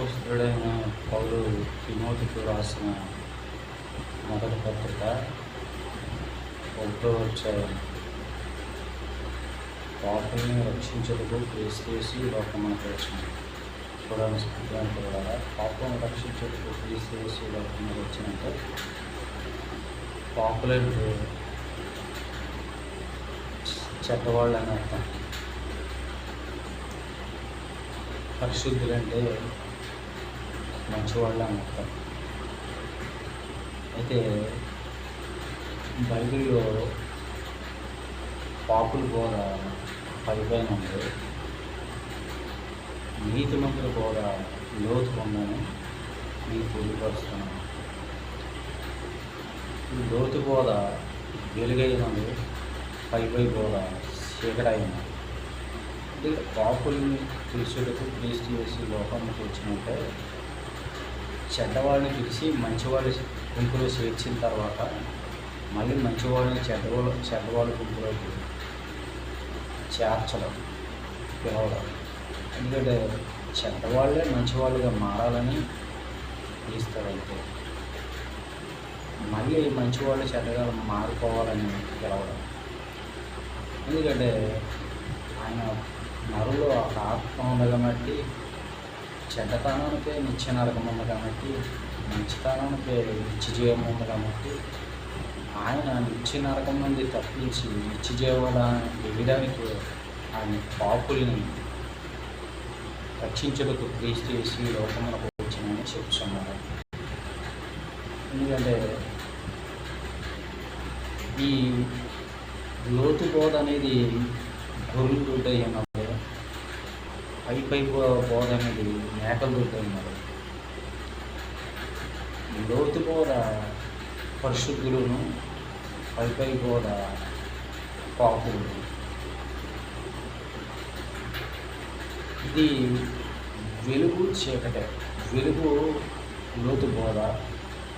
అపోస్తుడైన పౌరు తిమోతికి రాసిన మొదటి పత్రిక ఒకటో అధ్యాయం. పాపుల్ని రక్షించటకు క్రీస్తేసి లోకమునకు వచ్చింది. చూడాలని స్థితిలో కూడా పాపం రక్షించటకు క్రీస్తేసి లోకమునకు వచ్చినంటే పాపులంటే చెడ్డవాళ్ళు అని అర్థం. పరిశుద్ధులంటే మంచివాళ్ళు అని అర్థం అయితే బైబిల్లో పాపుల బోధ పైపైన ఉంది నీతిమంతుల బోధ లోతు ఉందని మీకు తెలియపరుస్తున్నాను లోతు బోధ వెలుగైనది పై పై బోధ చీకటైనది. అంటే పాపుల్ని పిలిచేటకు క్రీస్తు చేసి లోకానికి వచ్చినట్టే చెడ్డవాళ్ళని పిలిచి మంచివాళ్ళు గుంపులో చేర్చిన తర్వాత మళ్ళీ మంచివాళ్ళని చెడ్డవాళ్ళు చెడ్డవాళ్ళ గుంపులోకి చేర్చడం పిలవడం. ఎందుకంటే చెడ్డవాళ్ళే మంచివాళ్ళుగా మారాలని పిలుస్తారంటే మళ్ళీ మంచివాళ్ళు చెడ్డగా మారిపోవాలని పిలవడం. ఎందుకంటే ఆయన నరులో ఒక ఆత్మ ఉండగా బట్టి చెడ్డతనానికే నిత్య నరకం ఉంది కాబట్టి మంచితనానికే నిత్య జీవం ఉంది కాబట్టి ఆయన నిత్య నరకం నుండి తప్పించి నిత్య జీవాన్ని వేయడానికి ఆయన పాపుల్ని రక్షించుటకు క్రీస్తు చేసి లోకములకు వచ్చినని చెప్తున్నారు. ఎందుకంటే ఈ లోతు బోధ అనేది గురుడు దొడ్డ పై పై బోధ అనేది మేకలు దొడ్డ లోతు బోధ పరిశుద్ధులను పై పై బోధ పాపులు. ఇది వెలుగు చీకటే. వెలుగు లోతు బోధ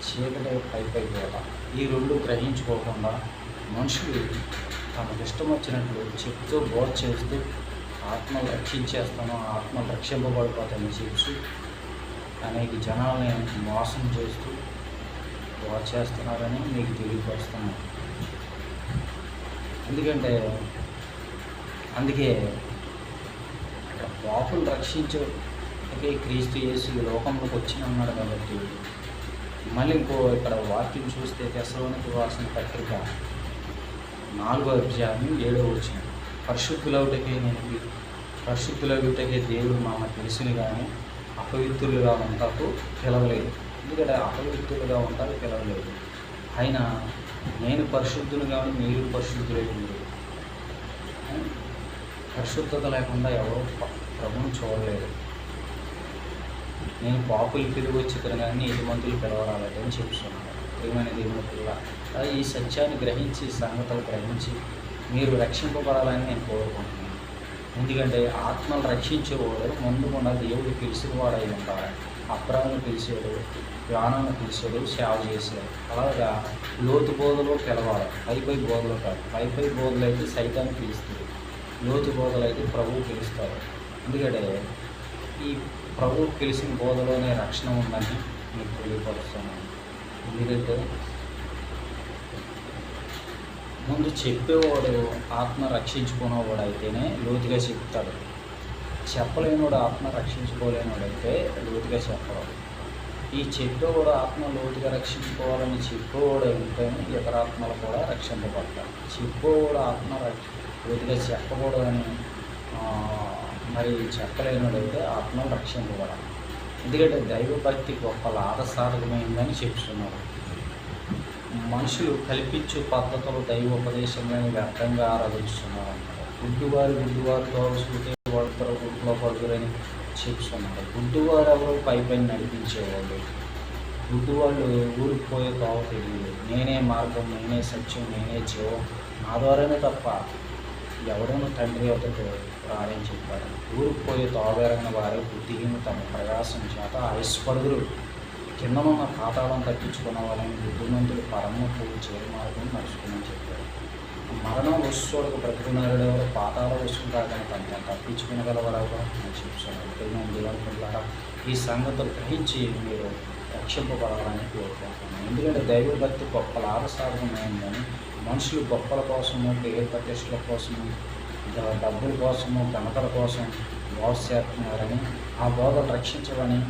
చీకటే పై పై బోధ ఈ రెండు గ్రహించుకోకుండా మనుషులు తమకు ఇష్టం వచ్చినట్లు చెప్తూ బోధ చేస్తూ ఆత్మలు రక్షించేస్తాను ఆత్మలు రక్షింపబడిపోతాయని చెప్పి అనేక జనాలని మోసం చేస్తూ బోధ చేస్తున్నారని మీకు తెలియపరుస్తున్నాను. ఎందుకంటే అందుకే ఇక్కడ పాపులు రక్షించే క్రీస్తు యేసు లోకంలోకి వచ్చి ఉన్నాడు కాబట్టి మళ్ళీ ఇంకో ఇక్కడ వాక్యం చూస్తే దశలోనికి రాసిన పత్రిక నాలుగో అధ్యాయం ఏడో వచ్చింది పరిశుద్ధులవుటకే నేను పరిశుద్ధులవుటకే దేవుడు మామ తెలుసుని కానీ అపవిత్రులుగా ఉంటాకు పిలవలేదు. ఎందుకంటే అపవిత్రులుగా ఉంటారు పిలవలేదు. ఆయన నేను పరిశుద్ధులు కానీ మీరు పరిశుద్ధులై ఉంది పరిశుద్ధత లేకుండా ఎవరు ప- చూడలేదు. నేను పాపులు పిలువ వచ్చిన కానీ మందులు పిలవరాలేదు అని చెప్తున్నాను ప్రియమైన దేవుని పిల్ల ఈ సత్యాన్ని గ్రహించి సంగతులు గ్రహించి మీరు రక్షింపబడాలని నేను కోరుకుంటున్నాను. ఎందుకంటే ఆత్మలు రక్షించేవాడు ముందు ఉన్న దేవుడు పిలిచినవాడై ఉంటాడు. అప్రాలను పిలిచాడు జ్ఞానాన్ని పిలిచాడు సేవ చేశాడు. అలాగా లోతు బోధలో పిలవాలి పైపై బోధలో బోధలు కాదు. పైపై బోధలు అయితే సైతాన్ని పిలుస్తుంది లోతు బోధలు అయితే ప్రభువు పిలుస్తారు ఎందుకంటే ఈ ప్రభువు పిలిచిన బోధలోనే రక్షణ ఉందని మీకు తెలియపరుస్తున్నాను. ఎందుకంటే ముందు చెప్పేవాడు ఆత్మ రక్షించుకునేవాడు అయితేనే లోతుగా చెప్తాడు. చెప్పలేనివాడు ఆత్మ రక్షించుకోలేనివాడైతే లోతుగా చెప్పడం. ఈ చెప్పేవాడు ఆత్మ లోతుగా రక్షించుకోవాలని చెప్పేవాడు అయితేనే ఇతర ఆత్మలు కూడా రక్షింపబడతారు. చెప్పేవాడు ఆత్మ రక్ష లోతుగా చెప్పకూడదని మరి చెప్పలేనివాడైతే ఆత్మ రక్షింపబడాలి ఎందుకంటే దైవభక్తి గొప్ప లాభసాధకమైందని చెప్తున్నారు మనుషులు కల్పించు పద్ధతులు దైవోపదేశంలోని వ్యర్థంగా ఆరాధిస్తున్నారు. అన్నమాట గుడ్డువారు గుడ్డువారితో సూటే వాడుతారు గుడ్డులో పడుతురని చెప్తున్నారు. గుడ్డువారు ఎవరు పై పైన నడిపించేవాళ్ళు. గుడ్డువాళ్ళు ఊరికి పోయే తోవ తెలియదు. నేనే మార్గం నేనే సత్యం నేనే జీవం. నా ద్వారానే తప్ప ఎవడను తండ్రి వద్దకు రారని చెప్పారు. ఊరికి పోయే వారు బుద్ధిహీన తమ ప్రకాశం చేత ఆయుష్పడుదురు కిందనున్న పాతాళం తప్పించుకున్న వాళ్ళని బుద్ధిమంతులు పరమ చేరు మార్గం నడుచుకుని చెప్పారు. మరణం వస్తువులకు బ్రతుకున్నాడు ఎవరు పాతాల వస్తువు కాదని తన తప్పించుకునగలవారు అని చెప్తున్నాను దేవుని ఈ సంగతులు గ్రహించి మీరు రక్షింపబడాలని కోరుకుంటున్నాను. ఎందుకంటే దైవభక్తి గొప్ప లాభసాధనమైందని మనుషులు గొప్పల కోసము పేరు ప్రతిష్టల కోసము డబ్బుల కోసము ఘనతల కోసం బోధ చేస్తున్నారని ఆ బోధలు రక్షించవని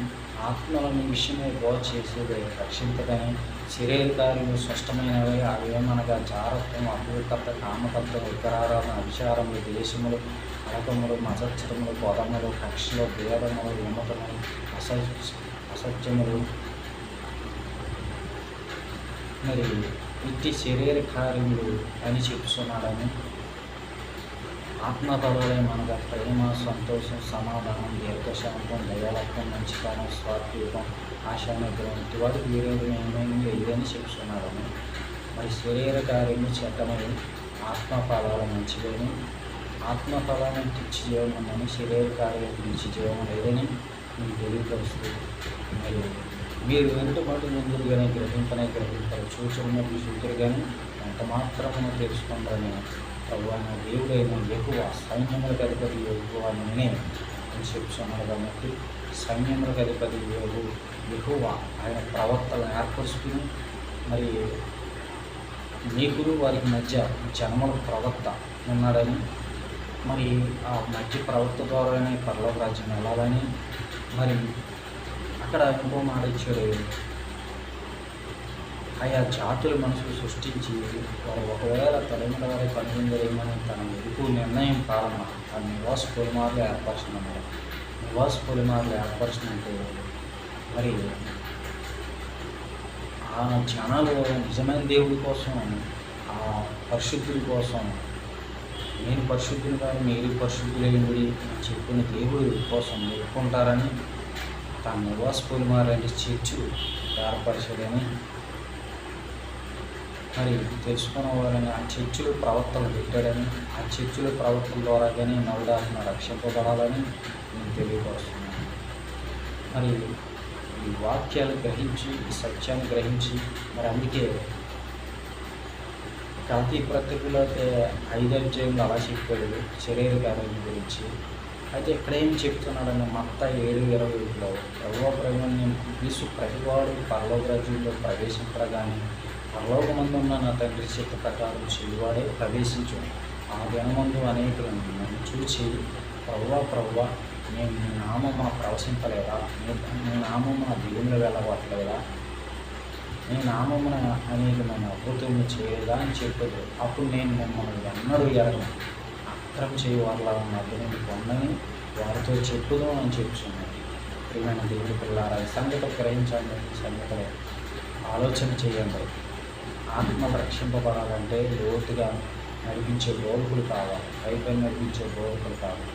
ఆత్మలని విషయమే బోధ చేసేది రక్షించగానే శరీరకారులు స్పష్టమైనవి అవి ఏమనగా జారత్వం అపవిత్రత కామతత్వం వికరారాధన అభిచారములు దేశములు అలకములు మసచ్చరములు పొదములు కక్షలు భేదములు విమతములు అస అసత్యములు మరి ఇట్టి శరీర కార్యములు అని చెప్తున్నాడని ఆత్మపదాలే మనగా ప్రేమ సంతోషం సమాధానం దీర్ఘశాంతం దయాలత్వం మంచితనం స్వాత్వికం ఆశానుగ్రహం వంటి వాటి వీరేది ఏమైంది ఇదని చెప్తున్నారని మరి శరీర కార్యము చెడ్డమని ఆత్మఫలాలు మంచిదని ఆత్మపదాలను తెచ్చి చేయమని శరీర కార్యం తెచ్చి చేయడం లేదని మీకు తెలియపరుస్తూ మరియు మీరు వెంట పాటు ముందుగానే గ్రహింపనే గ్రహింపరు చూచున్నట్టు చూతురు కానీ ఎంత మాత్రమును తెలుసుకుంటారని ప్రభువైన దేవుడైన ఎక్కువ సైన్యములకు అధిపతి ఎక్కువ నేనే అని చెప్తున్నాడు కాబట్టి సైన్యములకు అధిపతి యోగు ఎక్కువ ఆయన ప్రవక్తలను ఏర్పరుచుకుని మరి నీకులు వారికి మధ్య జన్మల ప్రవక్త ఉన్నాడని మరి ఆ మధ్య ప్రవక్త ద్వారానే పర్లవ రాజ్యం వెళ్ళాలని మరి అక్కడ ఇంకో మాట ఇచ్చాడు ఆయా జాతుల మనసులు సృష్టించి వారు ఒకవేళ తలముల వారి పనిచేయమని తన ఎదుగు నిర్ణయం కారణం తన నివాస పొలిమార్లు ఏర్పరచినమాట నివాస పొలిమార్లు ఏర్పరచడం అంటే మరి ఆ జనాలు నిజమైన దేవుడి కోసం ఆ పరిశుద్ధుల కోసం నేను పరిశుద్ధులు కానీ మీరు పరిశుద్ధులైనది అని చెప్పిన దేవుడి కోసం ఎదుర్కొంటారని తన నివాస పొలిమారని చర్చు ఏర్పరచడని మరి తెలుసుకున్న ఆ చర్చిలు ప్రవక్తలు పెట్టాడని ఆ చర్చిలు ప్రవక్తల ద్వారా కానీ నవదాసిన రక్షింపబడాలని నేను తెలియపరుస్తున్నాను. మరి ఈ వాక్యాలు గ్రహించి ఈ సత్యాన్ని గ్రహించి మరి అందుకే కల్తీ ప్రకృతిలో అయితే ఐదు అధ్యాయంలో అలా చెప్పాడు శరీర కార్యం గురించి. అయితే ఇక్కడ ఏం చెప్తున్నాడని మత్త ఏడు ఇరవై ఒకటిలో ఎవరో ప్రజల్ని తీసు ప్రతివాడు పరలోక ప్రవేశింపగానే పరలోకమందు ఉన్న నా తండ్రి చిత్త ప్రకారం చేయువాడే ప్రవేశించు ఆ దినమందు అనేకులను నన్ను చూచి ప్రవ్వా ప్రవ్వా నేను నీ నామమున ప్రవశింపలేదా? నీ నామమున దేవుని వెళ్ళవట్లేదా నీ నామమున అనేకమైన అద్భుతము చేయలేదా అని చెప్పదు. అప్పుడు నేను మిమ్మల్ని ఎన్నడూ ఎరగను. అక్రమ చేయవారిలా వాళ్ళ మధ్యని పొందని వారితో చెప్పుదు అని చెప్తున్నాను ప్రియమైన దేవుడి పిల్లారా ఈ సంగతి గ్రహించండి. ఈ సంగతిలో ఆలోచన చేయండి. ఆత్మ రక్షింపబడాలంటే లోతుగా నడిపించే బోధకులు కావాలి. పైపై నడిపించే బోధకులు కావాలి.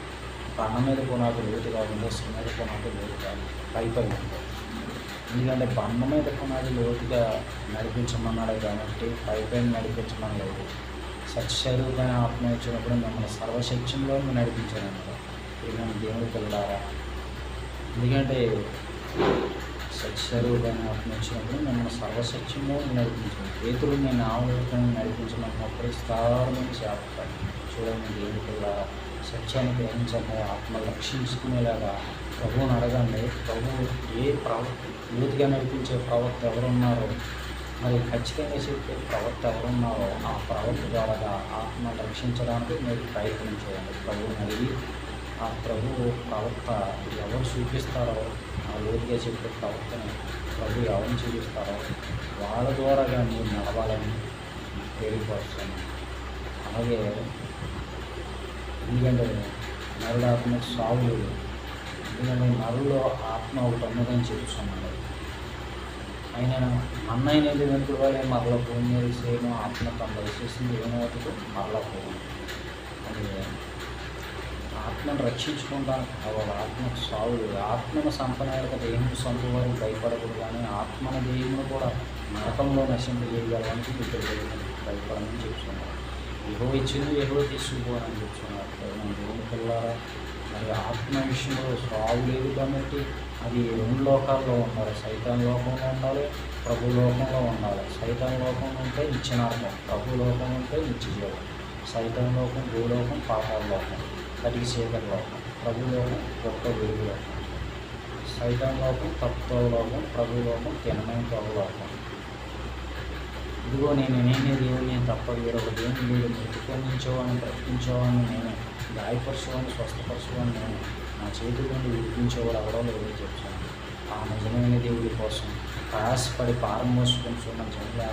పన్న మీద కొనాకు లోతుగా ఉందో సున్నది కొనాకు లోతు కాదు. పైపై ఎందుకంటే బండ మీద కొనాలి లోతుగా నడిపించమన్నాడు కాబట్టి పైపై నడిపించమనలేదు సత్యస్వరూపమైన ఆత్మ ఇచ్చినప్పుడు మిమ్మల్ని సర్వశక్యంలో నడిపించాను ప్రియమైన దేవుడు పిల్లడారా ఎందుకంటే సత్యస్వరూపమైన ఆత్మ మిమ్మల్ని సర్వసత్యము నడిపించండి పేతులు నేను నామరూపాన్ని నడిపించినప్పుడు స్థావరమైన చేపట్టాలి చూడండి దేవుడిలా సత్యాన్ని గ్రహించండి ఆత్మ రక్షించుకునేలాగా ప్రభువుని అడగండి. ప్రభువు ఏ ప్రవక్త యూత్గా నడిపించే ప్రవక్త ఎవరున్నారో మరి ఖచ్చితంగా చెప్పే ప్రవక్త ఎవరున్నారో ఆ ప్రవక్త ద్వారా ఆత్మ రక్షించడానికి మీరు ప్రయత్నం చేయండి. ప్రభువుని అడిగి ఆ ప్రభు ప్రవక్త ఎవరు చూపిస్తారో లోతుగా చెప్పే ప్రవర్తన ప్రభు ఎవరిని చూపిస్తారో వాళ్ళ ద్వారాగా మీరు నడవాలని తెలియపరుస్తాను అలాగే ఎందుకంటే నరుడు ఆత్మ సాగు లేదు ఎందుకంటే నరులో ఆత్మ ఒకటి ఉన్నదని చెప్తున్నాడు. ఆయన అన్నయ్య వెనుకల వాళ్ళే మరల భూమి మీద చేయడం ఆత్మ తమ దయచేసింది ఏమవుతుందో మరల పోవడం అది ఆత్మను రక్షించుకుంటానికి కావాలి. ఆత్మకు సాగు ఆత్మను సంపనేరక దేవుని సొంత వారు భయపడకూడదు కానీ ఆత్మన దేవుని కూడా నరకంలో నశింపజేయగలడానికి ఇక్కడ దేవుని భయపడమని చెప్తున్నారు ఎవరో ఇచ్చింది ఎవరో తీసుకుపోవాలని చెప్తున్నారు మన దేవుని పిల్లారా మరి ఆత్మ విషయంలో సాగు లేదు కాబట్టి అది రెండు లోకాల్లో ఉండాలి. సైతాన్ లోకంలో ఉండాలి ప్రభు లోకంలో ఉండాలి. సైతాన్ లోకం ఉంటే నిత్యనాత్మ. ప్రభు లోకం ఉంటే నిత్య జీవం సైతం లోకం భూలోకం పాతాల లోకం. కలిగి చీకటి లోకం గొప్ప వెలుగు సైతంలోకం తత్వలోకం ప్రభులోకం తినమైన ప్రభులోకం ఇదిగో నేను నేనే దేవుని తప్ప వేరొక దేవుని లేదు మృతికొందించేవాడిని బ్రతికించేవాడిని నేనే. గాయపరచువాడిని స్వస్థపరచువాడిని నేనే. నా చేతి నుండి విడిపించేవాడు అవడం లేదో చెప్తాను ఆ నిజమైన దేవుడి కోసం ప్రయాసపడి పారం మోసుకొని చూడ జనుల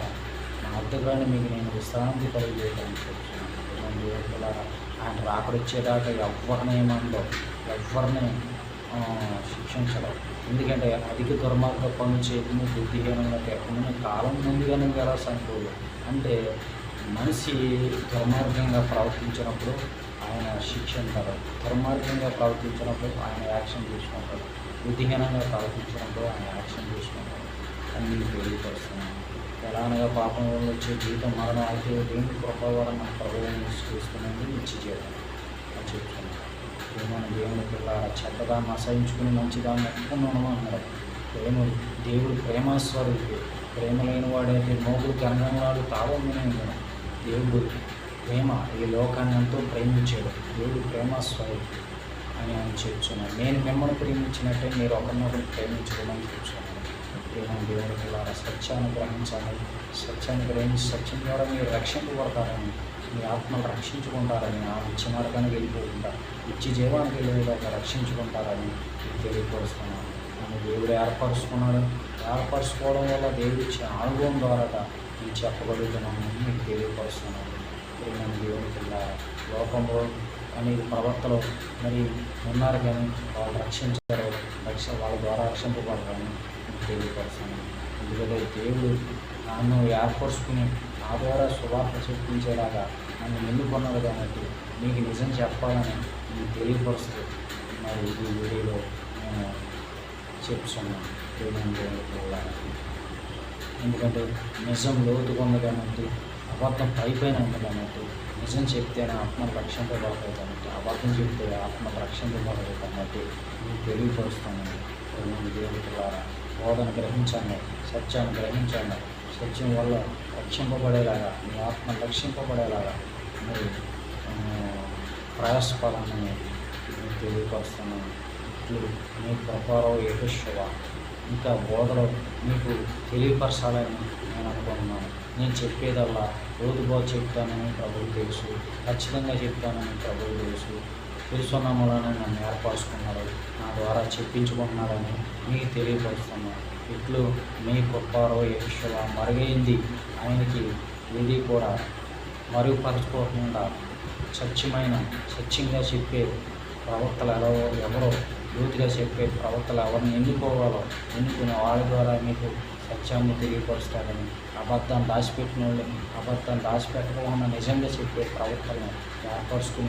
నా అర్థగాన్ని మీకు నేను విశ్రాంతి కలిగేయడానికి చెప్తున్నాను. దేవుడి ఆయన రాకడొచ్చేదాకా ఎవరినేమందో ఎవరిని శిక్షించడం. ఎందుకంటే అధిక దుర్మార్గ పనులు చేయకుండా బుద్ధిహీనంగా లేకుండా కాలం ముందుగానే ఎలా సంకోలు అంటే మనిషి దుర్మార్గంగా ప్రవర్తించినప్పుడు ఆయన శిక్షింటారు దుర్మార్గంగా ప్రవర్తించినప్పుడు ఆయన యాక్షన్ తీసుకుంటాడు. బుద్ధిహీనంగా ప్రవర్తించినప్పుడు ఆయన యాక్షన్ తీసుకుంటాడు. అని మీకు తెలియపరుస్తున్నాను ఎలానగా పాపం వల్ల వచ్చే జీవితం మరణం అయితే దేవుని కృప మన ప్రభుత్వం చేసుకునేది నిత్య జీవితం అని చెప్తున్నాను మన దేవుని పిల్ల చెడ్డదాన్ని అసహించుకుని మంచిదాన్ని ఒప్పుకున్నాను అన్నాడు ప్రేమ దేవుడు ప్రేమాస్వరూపి ప్రేమ లేని వాడైతే మోగులు గంగంగాడు తావమే దేవుడు ప్రేమ ఈ లోకాన్ని ఎంతో ప్రేమించాడు. దేవుడు ప్రేమాస్వరూపి అని ఆయన చెప్తున్నాను నేను మిమ్మల్ని ప్రేమించినట్టే మీరు ఒకరినొకరు ప్రేమించుకోమని చెప్తున్నాను ప్రేమ దేవుని పిల్లల సత్యాన్ని గ్రహించాలి. సత్యాన్ని గ్రహించి సత్యం ద్వారా మీరు రక్షింపబడతారని మీ ఆత్మను రక్షించుకుంటారని ఆ నిత్య మార్గానికి వెళ్ళిపోకుండా నిత్య జీవానికి వెళ్ళేలాగా రక్షించుకుంటారని తెలియపరుస్తున్నాను. నన్ను దేవుడు ఏర్పరుచుకున్నాడు ఏర్పరచుకోవడం వల్ల దేవుడు ఇచ్చే అనుభవం ద్వారా నేను చెప్పగలుగుతున్నాను మీకు తెలియపరుస్తున్నాను. ప్రేమ దేవుని పిల్ల లోకంలో అనేది ప్రవర్తలు మరి ఉన్నారు కానీ వాళ్ళు రక్షించారు రక్ష వాళ్ళ ద్వారా రక్షింపబడతాను మీకు తెలియపరుస్తున్నాను ఎందుకంటే దేవుడు నన్ను ఏర్పరుచుకుని నా ద్వారా శుభార్త చెప్పించేలాగా నన్ను ఎన్నుకున్నాడు కాబట్టి మీకు నిజం చెప్పాలని నేను తెలియపరుస్తూ మరి ఈ వీడియోలో నేను చెప్తున్నాను. ప్రేమ ఎందుకంటే నిజం లోతుగా ఉంది కాబట్టి అబద్ధం పైపైన ఉంది కాబట్టి నిజం చెప్తేనే ఆత్మ లక్ష్యంతో కాబట్టి అబద్ధం చెప్తే ఆత్మ రక్షింపబడదు కాబట్టి మీకు తెలియపరుస్తాను ప్రేమ దేవుని బోధన గ్రహించండి సత్యాన్ని గ్రహించండి. సత్యం వల్ల రక్షింపబడేలాగా మీ ఆత్మ రక్షింపబడేలాగా మీరు ప్రయాసపడాలని తెలియపరుస్తున్నాను ఇట్లు మీ ప్రభావం యహోశివ ఇంకా బోధలో మీకు తెలియపరచాలని నేను అనుకుంటున్నాను. నేను చెప్పేదల్లా రోజుబో చెప్తానని ప్రభువు తెలుసు. ఖచ్చితంగా చెప్తానని ప్రభువు తెలుసు. తెలుసున్న నన్ను ఏర్పరచుకున్నారు. నా ద్వారా చెప్పించుకుంటున్నారని మీకు తెలియపరుస్తున్నాను. ఇట్లు మీ కృపారో యశువ మరుగైంది. ఆయనకి ఇది కూడా మరుగుపరచుకోకుండా సత్యమైన సత్యంగా చెప్పే ప్రవక్తలు ఎవరో ఎవరో లోతుగా చెప్పే ప్రవక్తలు ఎవరిని ఎన్నుకోవాలో ఎన్నుకునే వాళ్ళ ద్వారా మీకు సత్యాన్ని తెలియపరుస్తాడని అబద్ధాన్ని దాచిపెట్టిన వాళ్ళని అబద్ధాన్ని దాచిపెట్టకుండా నిజంగా చెప్పే ప్రవక్తలను ఏర్పరచుకుని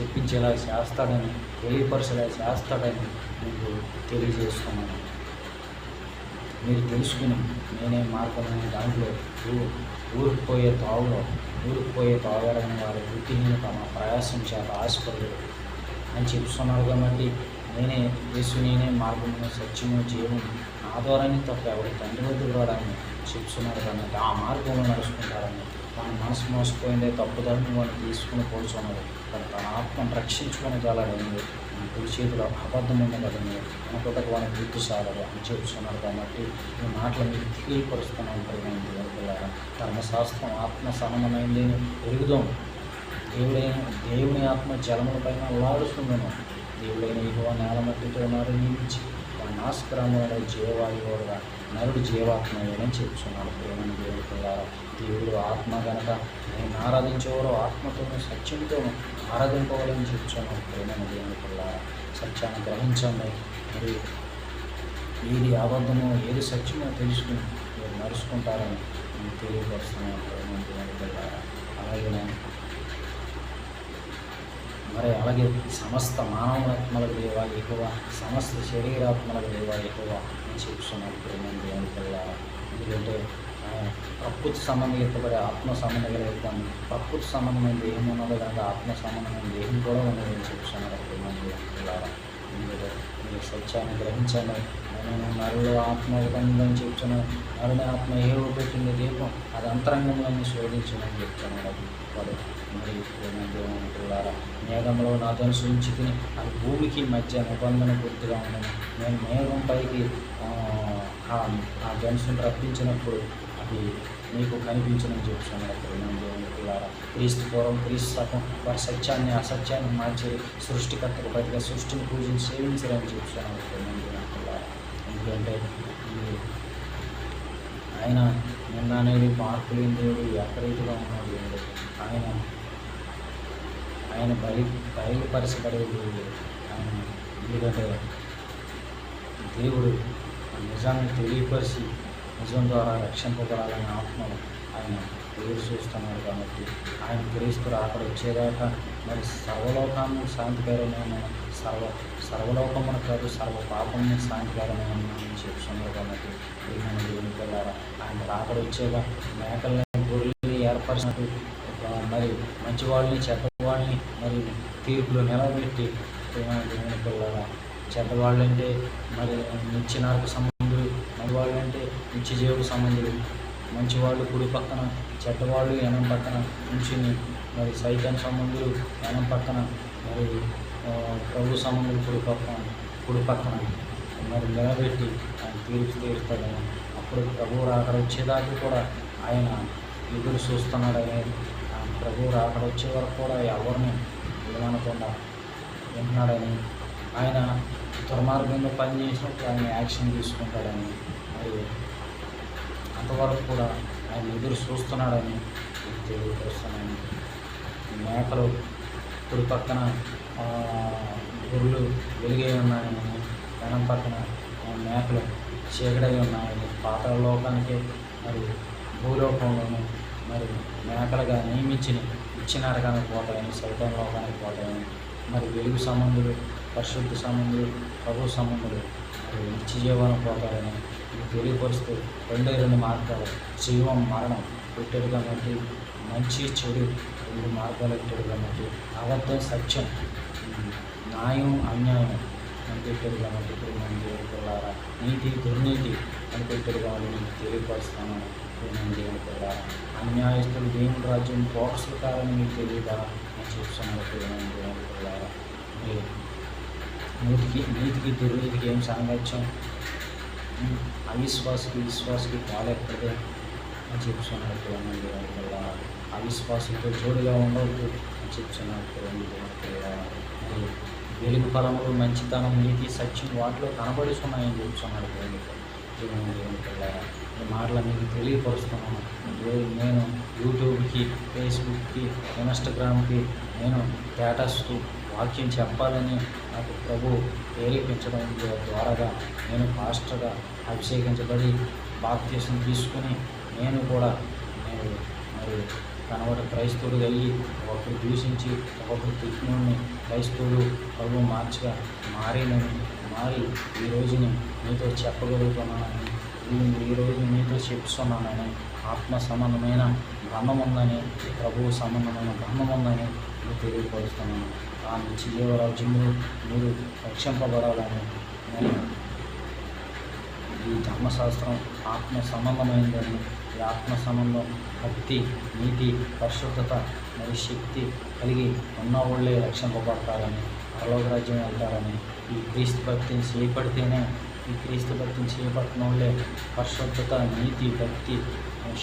చెప్పించేలా చేస్తాడని తెలియపరిచేలా చేస్తాడని మీకు తెలియజేస్తున్నాను. మీరు తెలుసుకుని నేనే మార్గమైన దాంట్లో ఊ- తావులో ఊరికిపోయే తాగారని వారి బుద్ధిహీన తమ ప్రయాసం చేత ఆశపడలేదు. అని చెప్తున్నారు కాబట్టి నేనే యేసు నేనే మార్గము సత్యము జీవము నా ద్వారానే తప్ప ఎవరి తండ్రి వద్ద ద్వారానే చెప్తున్నారు కాబట్టి ఆ మార్గంలో నడుచుకుంటారని తన మనసు మోసపోయిందే తప్పుదారిని వాళ్ళు తీసుకుని పోల్చున్నారు తను తన ఆత్మను రక్షించుకొని జాలని మన కుడి చేతిలో అబద్ధం ఉంది కదండి అనుకుంటే వాడిని గుర్తు సాగదు అని చెప్తున్నారు కాబట్టి ఈ మాటలు మీరు తెలియపరుస్తున్నాను ప్రేమైంది పిల్లరా ధర్మశాస్త్రం ఆత్మ సమానమైంది అని ఎరుగుదాం. దేవుడైన దేవుని ఆత్మ జలముల పైన అల్లాడుతుండను దేవుడైన ఇహో నేల మట్టితో నరు నిలిచి నాశకరమైన జీవవాయువుగా నరుడు జీవాత్మ చెప్తున్నాడు ప్రేమని దేవుడి దేవుడు ఆత్మ గనక నేను ఆరాధించేవారు ఆత్మతోనూ సత్యంతోనూ ఆరాధింపవాలని చెప్తున్నాడు ప్రేమని దేవుడి పిల్లారా సత్యాన్ని గ్రహించండి. మరి ఏది అబద్ధమో ఏది సత్యమో తెలుసుకుని మీరు నడుచుకుంటారని నేను తెలియపరుస్తున్నాను. ప్రేమని దేవుడి అలాగే మరి అలాగే సమస్త మానవాత్మలకు దేవ ఎక్కువ సమస్త శరీరాత్మల దేవ ఎక్కువ అని చెప్తున్నాడు ప్రేమ దేవుని పిల్ల ఎందుకంటే ఆ, ప్రకృతి సంబంధితపడే ఆత్మ సంబంధం ప్రకృతి సంబంధమైన దేహం ఉన్నది కనుక ఆత్మ సంబంధమైన దేహం కూడా ఉన్నదని చెప్తున్నారు ప్రేమ దేవుని పిల్లారా ఎందుకంటే మీరు సత్యాన్ని గ్రహించండి. నేను నరులో ఆత్మ ఉందని చెప్తున్నాను నరుని ఆత్మ ఏ పెట్టింది దీపం అది అంతరంగంలో శోధించమని చెప్తున్నాడు అది వాడు మరి దేవుని మేఘంలో నా ధనుసు ఉంచి అది భూమికి మధ్య నిబంధన గుర్తుగా ఉండను నేను మేఘం పైకి ఆ, ధనుసును రప్పించినప్పుడు అది మీకు కనిపించమని చెప్తున్నాడు ప్రేమ దేవుని పిల్లారా క్రీస్తు పూర్వం క్రీస్తు సగం వారి సత్యాన్ని అసత్యాన్ని మార్చి సృష్టికర్తకు బతిగా సృష్టిని పూజించి సేవించాలని చెప్తున్నాడు ప్రేమ పిల్లారా ఎందుకంటే ఆయన నిన్న అనేది మార్పులేని దేవుడు ఎక్కడైతుగా ఉన్నాడు ఆయన ఆయన బయలు బయలుపరచబడేది ఆయన ఎందుకంటే దేవుడు నిజాన్ని తెలియపరిచి నిజం ద్వారా రక్షింపబడాలని ఆత్మలు ఆయన ఎదురు చూస్తున్నాడు కాబట్టి ఆయన క్రీస్తు అక్కడ వచ్చేదాకా మరి సర్వలోకాన్ని శాంతికరమైన సర్వ సర్వలోకమును కాదు సర్వ పాపమును శాంతికరమైన చెప్తున్నాడు కాబట్టి దేవుని పిల్లారా ఆయన రాకడ వచ్చేదా మేకల్ని గొర్రెల్ని ఏర్పరిచినట్టు మరి మంచి వాళ్ళని చెడ్డ వాళ్ళని మరి తీర్పులు నిలబెట్టి ప్రియమైన చెడ్డవాళ్ళంటే మరి నిత్యనారకు సంబంధులు మంచివాళ్ళంటే నిత్య జీవుడు సంబంధులు. మంచివాళ్ళు కుడి పక్కన చెడ్డవాళ్ళు ఎనం పక్కన ఉంచుని మరి సైతం సంబంధులు ఎనం పక్కన మరి ప్రభు సంబంధులు కుడి పక్కన కుడి పక్కన మరి నిలబెట్టి ఆయన తీర్పు తీరుతాడని అప్పుడు ప్రభు అక్కడ వచ్చేదాకా కూడా ఆయన ఎదురు చూస్తున్నాడు అనేది ప్రభువు అక్కడ వచ్చే వరకు కూడా ఎవరిని ఏమనకుండా వింటున్నాడని ఆయన దుర్మార్గంగా పనిచేసినప్పుడు ఆయన యాక్షన్ తీసుకుంటాడని మరియు అంతవరకు కూడా ఆయన ఎదురు చూస్తున్నాడని నేను తెలియపరుస్తున్నాను. మేకలు కుడి పక్కన గుర్రులు వెలిగే ఉన్నాయని వెనం పక్కన ఆ, మేకలు చీకడై ఉన్నాయని పాతాళ లోకానికి మరియు భూలోకంలోనూ మరి మేకలుగా నియమించిన ఇచ్చిన అడగానికి పోతాయని సైతం లోకానికి పోతాయని మరి వెలుగు సంబంధులు పరిశుద్ధ సంబంధులు ప్రభు సంబంధులు మరి నిత్య జీవనం పోతాయని ఇది తెలియపరుస్తూ రెండే రెండు మార్గాలు జీవం మరణం పెట్టాడు కాబట్టి మంచి చెడు రెండు మార్గాలు పెట్టాడు కాబట్టి అబద్ధం సత్యం న్యాయం అన్యాయం అని కాబట్టి ఇప్పుడు మన దేవుడు నీతి దుర్నీతి అని పెట్టాడు కాబట్టి తెలియపరుస్తాను అన్యాయస్తులు దేవుని రాజ్యం పోకసులు కారని మీకు తెలియదా అని చెప్తున్నాడు ఇప్పుడు మన నీతికి నీతికి దుర్నీతికి ఏం సాంగత్యం? అవిశ్వాసకి విశ్వాసకి పాలెక్కడే అని చెప్తున్నాడు ప్రేమ దేవుని కూడా అవిశ్వాసంతో జోడుగా ఉండవద్దు అని చెప్తున్నాడు దేవుని వెలుగు ఫలములు మంచితనం నీతి సత్యం వాటిలో కనబడుతున్నాయని చెప్తున్నాడు దేవుని దేవుని దేవుని మాటలు మీకు తెలియపరుస్తున్నాను. ఏ- నేను యూట్యూబ్కి ఫేస్బుక్కి ఇన్స్టాగ్రామ్కి నేను స్టేటస్కు వాక్యం చెప్పాలని నాకు ప్రభు ప్రేరేపించడం ద్వారాగా నేను పాస్టర్గా అభిషేకించబడి బాప్తీసం తీసుకుని నేను కూడా నేను మరి కనబడ క్రైస్తవుడు అయ్యి ఒకరు దూషించి ఒకరు తిట్టినోడిని క్రైస్తవుడు ప్రభు మార్చిగా మారినని మారి ఈ రోజుని మీతో చెప్పగలుగుతున్నానని నేను ఈ రోజు మీతో చెప్తున్నానని ఆత్మ సంబంధమైన బ్రహ్మం ఉందని ప్రభువు సంబంధమైన బ్రహ్మం ఉందని మీకు తెలియపరుస్తున్నాను. ఆ నుంచి జీవరాజ్యంలో మీరు రక్షింపబడాలని నేను ఈ ధర్మశాస్త్రం ఆత్మ సంబంధమైనదని ఈ ఆత్మ సంబంధం భక్తి నీతి పరిశుద్ధత మరియు శక్తి కలిగి ఉన్న వాళ్ళే రక్షింపబడతారని పరలోక రాజ్యం వెళ్తారని ఈ క్రీస్తు భక్తిని చేపడితేనే ఈ క్రీస్తు భక్తిని చేపట్టడంలే వాళ్ళే పరిశుద్ధత నీతి భక్తి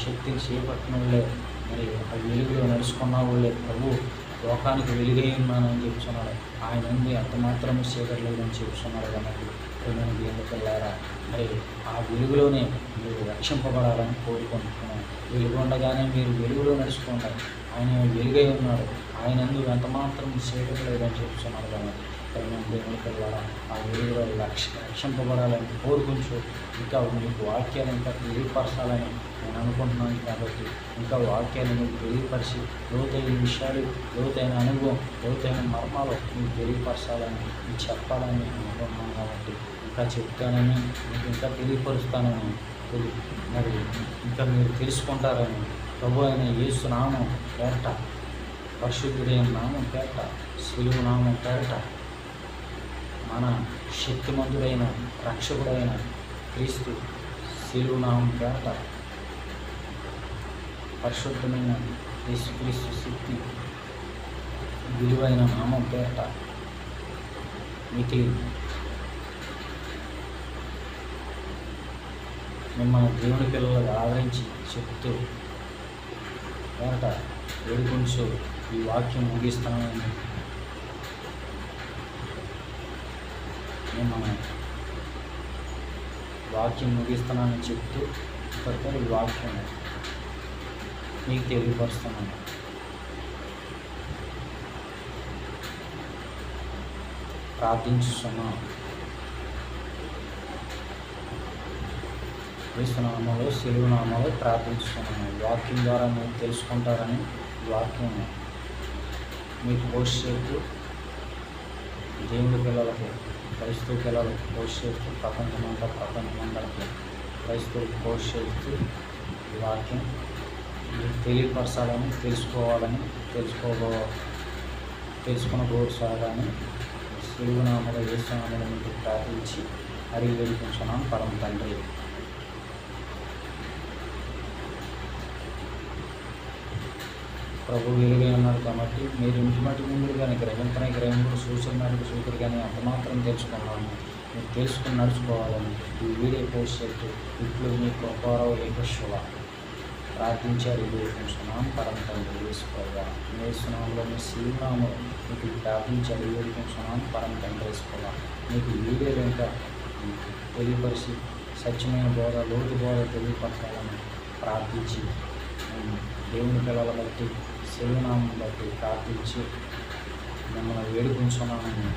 శక్తిని చేపట్టడంలే వాళ్ళే మరి ఆ వెలుగులో నడుచుకున్న వాళ్ళే ప్రభు లోకానికి వెలుగై ఉన్నానని చెప్తున్నాడు. ఆయన ఉంది అంత మాత్రం సేకరలేదని చెప్తున్నాడు కాబట్టి ప్రేమను దేవుని పిల్లారా మరి ఆ వెలుగులోనే మీరు రక్షింపబడాలని కోరుకుంటున్నాను. వెలుగు ఉండగానే మీరు వెలుగులో నడుచుకోండి. ఆయన వెలుగై ఉన్నాడు. ఆయన ఎందుకు ఎంత మాత్రం సేకరలేదని లేదని చెప్తున్నాడు కాబట్టి ప్రేమ దేవుని ద్వారా ఆ వెలుగులో లక్ష రక్షింపబడాలని కోరుకుంటూ ఇంకా మీకు వాక్యాన్ని ఇంకా తెలియపరచాలని నేను అనుకుంటున్నాను కాబట్టి ఇంకా వాక్యాన్ని మీకు తెలియపరిచి లోతైన విషయాలు లోతైన అనుభవం లోతైన మర్మాలు మీకు తెలియపరచాలని మీకు చెప్పాలని నేను అనుకుంటున్నాను కాబట్టి ఇంకా చెప్తానని మీకు ఇంకా తెలియపరుస్తానని మరి ఇంకా మీరు తెలుసుకుంటారని ప్రభు అయిన యేసు నామం పేరట పరిశుద్ధుడైన నామం పేట శిలువు నామం పేరట మన శక్తిమంతుడైన రక్షకుడైన క్రీస్తు శిలువు పేట పేరట పరిశుద్ధమైన యేసుక్రీస్తు శక్తి విలువైన నామం పేట మిగిలి మిమ్మల్ని దేవుని పిల్లలుగా ఆదరించి చెప్తూ పేరట వేడుకొంచు ఈ వాక్యం ముగిస్తానని మిమ్మల్ని వాక్యం ముగిస్తున్నానని చెప్తూ ఇప్పటితో ఈ వాక్యం మీకు తెలియపరుస్తున్నాను. ప్రార్థించుతున్నాను క్రీస్తునామాలో సెలువు ప్రార్థించుకున్నాను వాక్యం ద్వారా మీరు తెలుసుకుంటారని వాక్యం మీకు పోస్ట్ చేస్తూ దేవుడి పిల్లలకు క్రైస్తవ పిల్లలకి పోస్ట్ చేస్తూ ప్రపంచమంతా ప్రపంచమందరికి క్రైస్తవులకు పోస్ట్ చేస్తూ ఈ వాక్యం తెలియపరచాలని తెలుసుకోవాలని తెలుసుకోబో తెలుసుకున్న కోరుసాగాని శివునామలో వేసునామలో మీకు ప్రార్థించి అడిగి వెళ్ళిపించున్నాను పరమ తండ్రి. ప్రభు వెలుగే ఉన్నారు కాబట్టి మీరు ఇంటిమటి ముందు కానీ గ్రహింపనే గ్రహింపుడు సూచన సూచన కానీ అంతమాత్రం తెలుసుకున్నాను మీరు తెలుసుకుని నడుచుకోవాలని ఈ వీడియో పోస్ట్ చేస్తూ ఇప్పుడు మీ కృపారావు ఏకశివ ప్రార్థించారు. వేడుకుంటున్నాం పరమ తండ్రి వేసుకోగా వేస్తున్నాంలో మీ శివనామం మీకు ప్రార్థించారు వేడుకుంటున్నాం పరమ తండ్రి వేసుకోగా మీకు వీడియో వెంట తెలియపరిచి స్వచ్ఛమైన బోధ లోతు బోధ తెలియపరచాలని ప్రార్థించి దేవుని పిల్లల బట్టి శివనామం బట్టి ప్రార్థించి మిమ్మల్ని వేడుకుంటున్నామని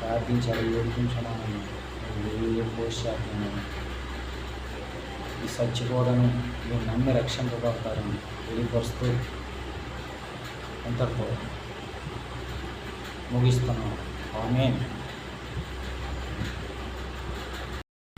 ప్రార్థించాలి వేడుకుంటున్నామని వీడియో పోస్ట్ ఈ సత్యబోధను మీరు నమ్మి రక్షింపబడతారని వెళ్ళిపరుస్తూ అంతటితో ముగిస్తున్నాను. ఆమె